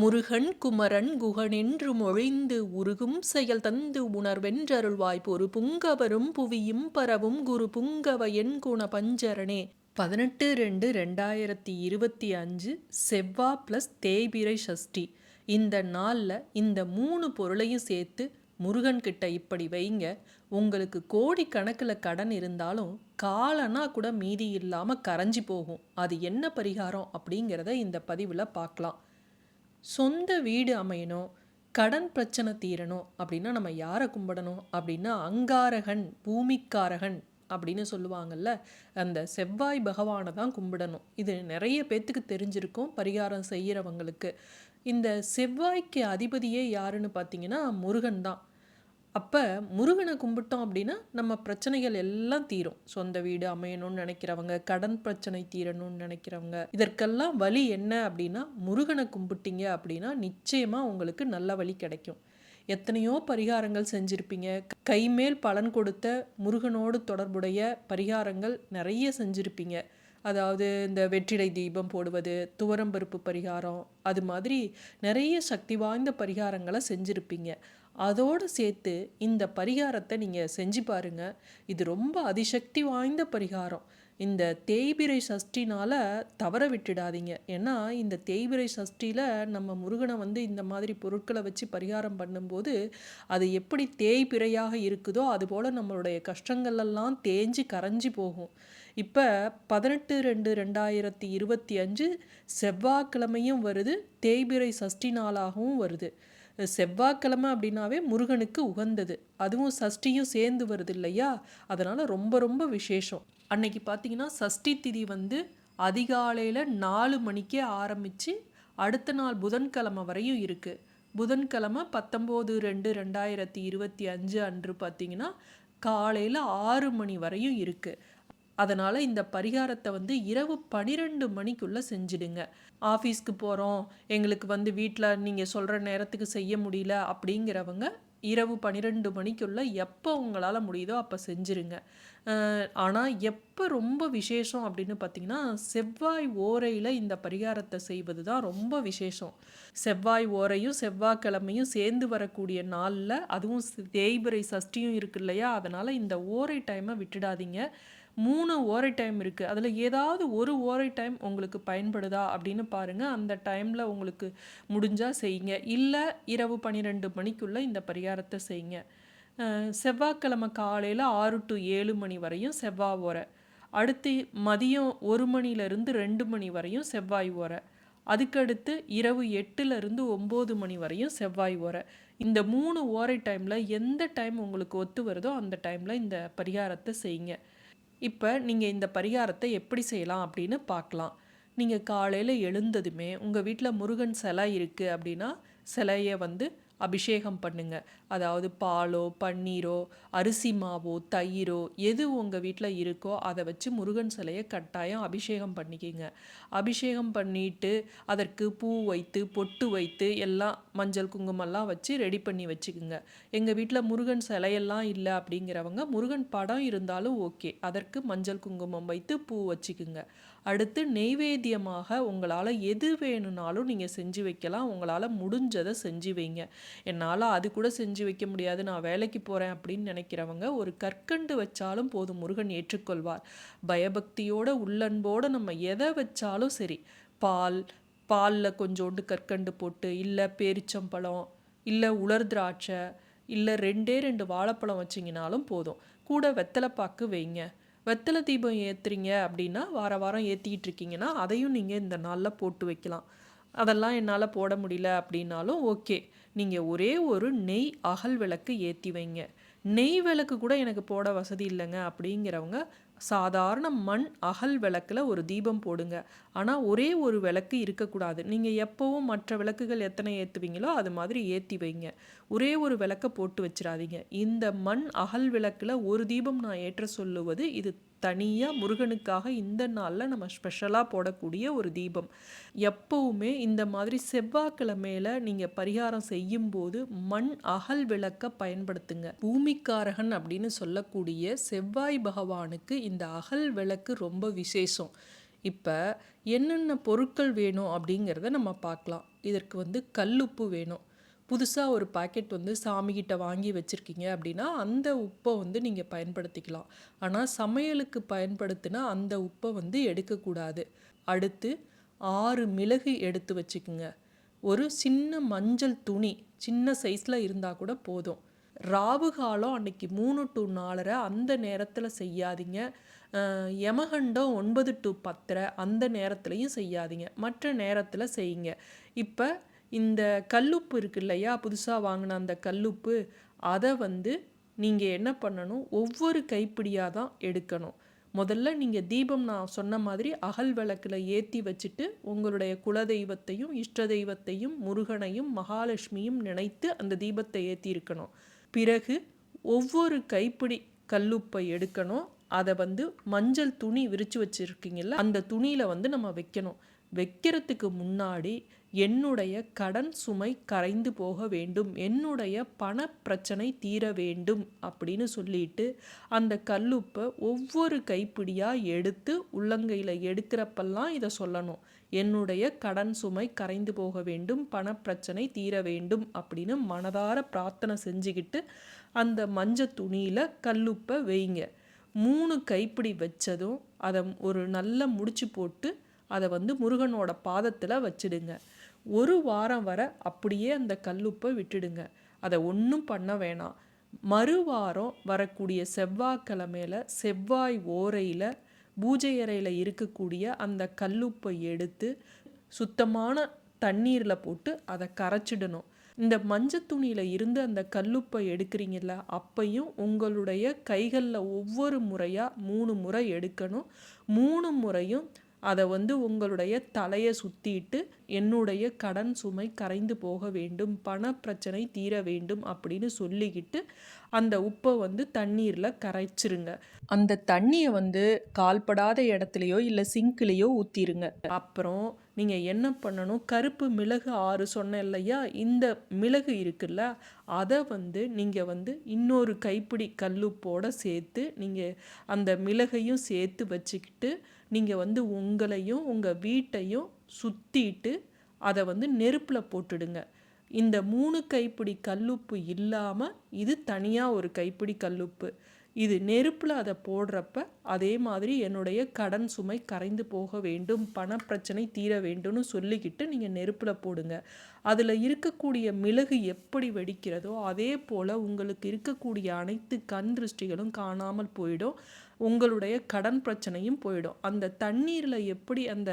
முருகன் குமரன் குகனென்று மொழிந்து உருகும் செயல் தந்து உணர்வென்றருள்வாய் பொறு புங்கவரும் புவியும் பரவும் குரு புங்கவ என் குண பஞ்சரணே. பதினெட்டு ரெண்டு ரெண்டாயிரத்தி இருபத்தி அஞ்சு செவ்வா ப்ளஸ் தேய்பிரை சஷ்டி இந்த நாளில் இந்த மூணு பொருளையும் சேர்த்து முருகன் கிட்ட இப்படி வைங்க. உங்களுக்கு கோடி கணக்கில் கடன் இருந்தாலும் காலனா கூட மீதி இல்லாமல் கரைஞ்சி போகும். அது என்ன பரிகாரம் அப்படிங்கிறத இந்த பதிவில் பார்க்கலாம். சொந்த வீடு அமையணும் கடன் பிரச்சனை தீரணும் அப்படின்னா நம்ம யாரை கும்பிடணும்? அப்படின்னா அங்காரகன் பூமிக்காரகன் அப்படின்னு சொல்லுவாங்கல்ல அந்த செவ்வாய் பகவானை தான் கும்பிடணும். இது நிறைய பேர்த்துக்கு தெரிஞ்சிருக்கும் பரிகாரம் செய்கிறவங்களுக்கு இந்த செவ்வாய்க்கு அதிபதியே யாருன்னு பார்த்தீங்கன்னா முருகன் தான். அப்போ முருகனை கும்பிட்டோம் அப்படின்னா நம்ம பிரச்சனைகள் எல்லாம் தீரும். சொந்த வீடு அமையணும்னு நினைக்கிறவங்க கடன் பிரச்சனை தீரணும்னு நினைக்கிறவங்க இதற்கெல்லாம் வழி என்ன அப்படின்னா முருகனை கும்பிட்டீங்க அப்படின்னா நிச்சயமாக உங்களுக்கு நல்ல வழி கிடைக்கும். எத்தனையோ பரிகாரங்கள் செஞ்சுருப்பீங்க. கைமேல் பலன் கொடுத்த முருகனோடு தொடர்புடைய பரிகாரங்கள் நிறைய செஞ்சுருப்பீங்க. அதாவது இந்த வெற்றிலை தீபம் போடுவது துவரம்பருப்பு பரிகாரம் அது மாதிரி நிறைய சக்தி வாய்ந்த பரிகாரங்களை செஞ்சுருப்பீங்க. அதோடு சேர்த்து இந்த பரிகாரத்தை நீங்கள் செஞ்சு பாருங்கள் இது ரொம்ப அதிசக்தி வாய்ந்த பரிகாரம். இந்த தேய்பிரை சஷ்டினால் தவற விட்டுடாதீங்க. ஏன்னா இந்த தேய்பிரை சஷ்டியில் நம்ம முருகனை வந்து இந்த மாதிரி பொருட்களை வச்சு பரிகாரம் பண்ணும்போது அது எப்படி தேய்பிரையாக இருக்குதோ அதுபோல் நம்மளுடைய கஷ்டங்கள்லாம் தேஞ்சு கரைஞ்சி போகும். இப்போ பதினெட்டு ரெண்டு ரெண்டாயிரத்தி இருபத்தி அஞ்சு செவ்வாய்க்கிழமையும் வருது தேய்பிரை சஷ்டி நாளாகவும் வருது. செவ்வாய்க்கிழமை அப்படின்னாவே முருகனுக்கு உகந்தது. அதுவும் சஷ்டியும் சேர்ந்து வருது இல்லையா? அதனால் ரொம்ப ரொம்ப விசேஷம். அன்னைக்கு பார்த்தீங்கன்னா சஷ்டி திதி வந்து அதிகாலையில் நாலு மணிக்கே ஆரம்பித்து அடுத்த நாள் புதன்கிழமை வரையும் இருக்குது புதன்கிழமை பத்தொம்போது ரெண்டு ரெண்டாயிரத்தி இருபத்தி அஞ்சு அன்று பார்த்தீங்கன்னா காலையில் ஆறு மணி வரையும் இருக்குது அதனால் இந்த பரிகாரத்தை வந்து இரவு பன்னிரெண்டு மணிக்குள்ளே செஞ்சிடுங்க. ஆஃபீஸ்க்கு போகிறோம் எங்களுக்கு வந்து வீட்டில் நீங்கள் சொல்கிற நேரத்துக்கு செய்ய முடியல அப்படிங்கிறவங்க இரவு பன்னிரெண்டு மணிக்குள்ளே எப்போ உங்களால் முடியுதோ அப்போ செஞ்சுருங்க. ஆனால் எப்போ ரொம்ப விசேஷம் அப்படின்னு பார்த்தீங்கன்னா செவ்வாய் ஓரையில் இந்த பரிகாரத்தை செய்வது தான் ரொம்ப விசேஷம். செவ்வாய் ஓரையும் செவ்வாய்க்கிழமையும் சேர்ந்து வரக்கூடிய நாளில் அதுவும் தேய்பிரை சஷ்டியும் இருக்கு இல்லையா? அதனால் இந்த ஓரை டைமை விட்டுடாதீங்க. மூணு ஓரை டைம் இருக்குது அதில் ஏதாவது ஒரு ஓரை டைம் உங்களுக்கு பயன்படுதா அப்படின்னு பாருங்கள் அந்த டைமில் உங்களுக்கு முடிஞ்சால் செய்யுங்க. இல்லை இரவு பன்னிரெண்டு மணிக்குள்ளே இந்த பரிகாரத்தை செய்யுங்க. செவ்வாய்க்கிழமை காலையில் ஆறு டு ஏழு மணி வரையும் செவ்வாய் ஓரை. அடுத்து மதியம் ஒரு மணிலேருந்து ரெண்டு மணி வரையும் செவ்வாய் ஓரை. அதுக்கடுத்து இரவு எட்டுலேருந்து ஒம்பது மணி வரையும் செவ்வாய் ஓரை. இந்த மூணு ஓரை டைமில் எந்த டைம் உங்களுக்கு ஒத்து வருதோ அந்த டைமில் இந்த பரிகாரத்தை செய்யுங்க. இப்போ நீங்கள் இந்த பரிகாரத்தை எப்படி செய்யலாம் அப்படின்னு பார்க்கலாம். நீங்கள் காலையில் எழுந்ததுமே உங்கள் வீட்டில் முருகன் சிலை இருக்குது அப்படின்னா சிலையை வந்து அபிஷேகம் பண்ணுங்க. அதாவது பாலோ பன்னீரோ அரிசி மாவோ தயிரோ எது உங்கள் வீட்டில் இருக்கோ அதை வச்சு முருகன் சிலையை கட்டாயம் அபிஷேகம் பண்ணிக்கிங்க. அபிஷேகம் பண்ணிட்டு அதற்கு பூ வைத்து பொட்டு வைத்து எல்லாம் மஞ்சள் குங்குமம்லாம் வச்சு ரெடி பண்ணி வச்சுக்குங்க. எங்கள் வீட்டில் முருகன் சிலையெல்லாம் இல்லை அப்படிங்கிறவங்க முருகன் படம் இருந்தாலும் ஓகே அதற்கு மஞ்சள் குங்குமம் வைத்து பூ வச்சுக்குங்க. அடுத்து நெய்வேத்தியமாக உங்களால் எது வேணும்னாலும் நீங்கள் செஞ்சு வைக்கலாம். உங்களால் முடிஞ்சதை செஞ்சு வைங்க. என்னால் அது கூட செஞ்சு வைக்க முடியாது. நான் வேலைக்கு போகிறேன் அப்படின்னு நினைக்கிறவங்க ஒரு கற்கண்டு வச்சாலும் போதும். முருகன் ஏற்றுக்கொள்வார். பயபக்தியோட உள்ளன்போடு நம்ம எதை வச்சாலும் சரி பால் பாலில் கொஞ்சோண்டு கற்கண்டு போட்டு இல்லை பேரிச்சம்பழம் இல்லை உலர் திராட்சை இல்லை ரெண்டே ரெண்டு வாழைப்பழம் வச்சிங்கனாலும் போதும். கூட வெத்தலைப்பாக்கு வைங்க. வெத்தலை தீபம் ஏற்றுறீங்க அப்படின்னா வார வாரம் ஏற்றிக்கிட்டு இருக்கீங்கன்னா அதையும் நீங்கள் இந்த நாளில் போட்டு வைக்கலாம். அதெல்லாம் என்னால் போட முடியல அப்படின்னாலும் ஓகே நீங்கள் ஒரே ஒரு நெய் அகல் விளக்கு ஏற்றி வைங்க. நெய் விளக்கு கூட எனக்கு போட வசதி இல்லைங்க. அப்படிங்கிறவங்க சாதாரண மண் அகல் விளக்கில் ஒரு தீபம் போடுங்க. ஆனால் ஒரே ஒரு விளக்கு இருக்கக்கூடாது. நீங்கள் எப்போவும் மற்ற விளக்குகள் எத்தனை ஏற்றுவீங்களோ அது மாதிரி ஏற்றி வைங்க. ஒரே ஒரு விளக்கை போட்டு வச்சிடாதீங்க. இந்த மண் அகல் விளக்கில் ஒரு தீபம் நான் ஏற்ற சொல்லுவது இது தனியாக முருகனுக்காக இந்த நாளில் நம்ம ஸ்பெஷலாக போடக்கூடிய ஒரு தீபம். எப்போவுமே இந்த மாதிரி செவ்வாய்க்கிழமையில் நீங்கள் பரிகாரம் செய்யும்போது மண் அகல் விளக்க பயன்படுத்துங்க. பூமி பூமிக்காரகன் அப்படின்னு சொல்லக்கூடிய செவ்வாய் பகவானுக்கு இந்த அகல் விளக்கு ரொம்ப விசேஷம். இப்போ என்னென்ன பொருட்கள் வேணும் அப்படிங்கிறத நம்ம பார்க்கலாம். இதற்கு வந்து கல்லுப்பு வேணும். புதுசாக ஒரு பாக்கெட் வந்து சாமிகிட்ட வாங்கி வச்சுருக்கீங்க அப்படின்னா அந்த உப்பை வந்து நீங்கள் பயன்படுத்திக்கலாம். ஆனால் சமையலுக்கு பயன்படுத்தினா அந்த உப்பை வந்து எடுக்கக்கூடாது. அடுத்து ஆறு மிளகு எடுத்து வச்சுக்குங்க. ஒரு சின்ன மஞ்சள் துணி சின்ன சைஸில் இருந்தால் கூட போதும். ராவு காலம் அன்னைக்கு மூணு டு நாலரை அந்த நேரத்தில் செய்யாதீங்க. யமகண்டம் ஒன்பது டு பத்தரை அந்த நேரத்துலையும் செய்யாதீங்க. மற்ற நேரத்தில் செய்யுங்க. இப்போ இந்த கல்லுப்பு இருக்கு இல்லையா? புதுசாக வாங்கின அந்த கல்லுப்பு அதை வந்து நீங்கள் என்ன பண்ணணும்? ஒவ்வொரு கைப்பிடியாக தான் எடுக்கணும். முதல்ல நீங்கள் தீபம் நான் சொன்ன மாதிரி அகல் விளக்கில் ஏற்றி வச்சுட்டு உங்களுடைய குலதெய்வத்தையும் இஷ்ட தெய்வத்தையும் முருகனையும் மகாலட்சுமியும் நினைத்து அந்த தீபத்தை ஏற்றி இருக்கணும். பிறகு ஒவ்வொரு கைப்பிடி கல்லுப்பை எடுக்கணும். அதை வந்து மஞ்சள் துணி விரித்து வச்சுருக்கீங்கல்ல அந்த துணியில் வந்து நம்ம வைக்கணும். வைக்கிறதுக்கு முன்னாடி என்னுடைய கடன் சுமை கரைந்து போக வேண்டும் என்னுடைய பண பிரச்சனை தீர வேண்டும் அப்படின்னு சொல்லிட்டு அந்த கல்லுப்பை ஒவ்வொரு கைப்பிடியாக எடுத்து உள்ளங்கையில் எடுக்கிறப்பெல்லாம் இதை சொல்லணும். என்னுடைய கடன் சுமை கரைந்து போக வேண்டும் பணப்பிரச்சனை தீர வேண்டும் அப்படின்னு மனதார பிரார்த்தனை செஞ்சுக்கிட்டு அந்த மஞ்சள் துணியில் கல்லுப்பை வைங்க. மூணு கைப்பிடி வச்சதும் அதை ஒரு நல்ல முடிச்சு போட்டு அதை வந்து முருகனோட பாதத்தில் வச்சிடுங்க. ஒரு வாரம் வர அப்படியே அந்த கல்லுப்பை விட்டுடுங்க. அதை ஒன்றும் பண்ண வேணாம். மறுவாரம் வரக்கூடிய செவ்வாய்க்கிழமையில செவ்வாய் ஓரையில் பூஜை அறையில் இருக்கக்கூடிய அந்த கல்லுப்பை எடுத்து சுத்தமான தண்ணீரில் போட்டு அதை கரைச்சிடணும். இந்த மஞ்சள் துணியில் இருந்து அந்த கல்லுப்பை எடுக்கிறீங்கள அப்பையும் உங்களுடைய கைகளில் ஒவ்வொரு முறையாக மூணு முறை எடுக்கணும். மூணு முறையும் அதை வந்து உங்களுடைய தலையை சுற்றிட்டு என்னுடைய கடன் சுமை கரைந்து போக வேண்டும் பண பிரச்சனை தீர வேண்டும் அப்படின்னு சொல்லிக்கிட்டு அந்த உப்பை வந்து தண்ணீரில் கரைச்சிருங்க. அந்த தண்ணியை வந்து கால்படாத இடத்துலையோ இல்லை சிங்க்லேயோ ஊற்றிருங்க அப்புறம் நீங்கள் என்ன பண்ணணும்? கருப்பு மிளகு ஆறு சொன்னேன் இல்லையா? இந்த மிளகு இருக்குல்ல அதை வந்து நீங்கள் வந்து இன்னொரு கைப்பிடி கல்லுப்போட சேர்த்து நீங்கள் அந்த மிளகையும் சேர்த்து வச்சுக்கிட்டு நீங்கள் வந்து உங்களையும் உங்கள் வீட்டையும் சுற்றிட்டு அதை வந்து நெருப்பில் போட்டுடுங்க. இந்த மூணு கைப்பிடி கல்லுப்பு இல்லாமல் இது தனியாக ஒரு கைப்பிடி கல்லுப்பு. இது நெருப்பில் அதை போடுறப்ப அதே மாதிரி என்னுடைய கடன் சுமை கரைந்து போக வேண்டும் பணப்பிரச்சனை தீர வேண்டும்னு சொல்லிக்கிட்டு நீங்கள் நெருப்பில் போடுங்க. அதில் இருக்கக்கூடிய மிளகு எப்படி வெடிக்கிறதோ அதே போல் உங்களுக்கு இருக்கக்கூடிய அனைத்து கண் திருஷ்டிகளும் காணாமல் போயிடும். உங்களுடைய கடன் பிரச்சனையும் போயிடும். அந்த தண்ணீரில் எப்படி அந்த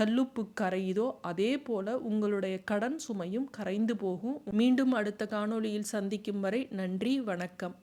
கல்லுப்பு கரையுதோ அதே போல் உங்களுடைய கடன் சுமையும் கரைந்து போகும். மீண்டும் அடுத்த காணொளியில் சந்திக்கும் வரை நன்றி வணக்கம்.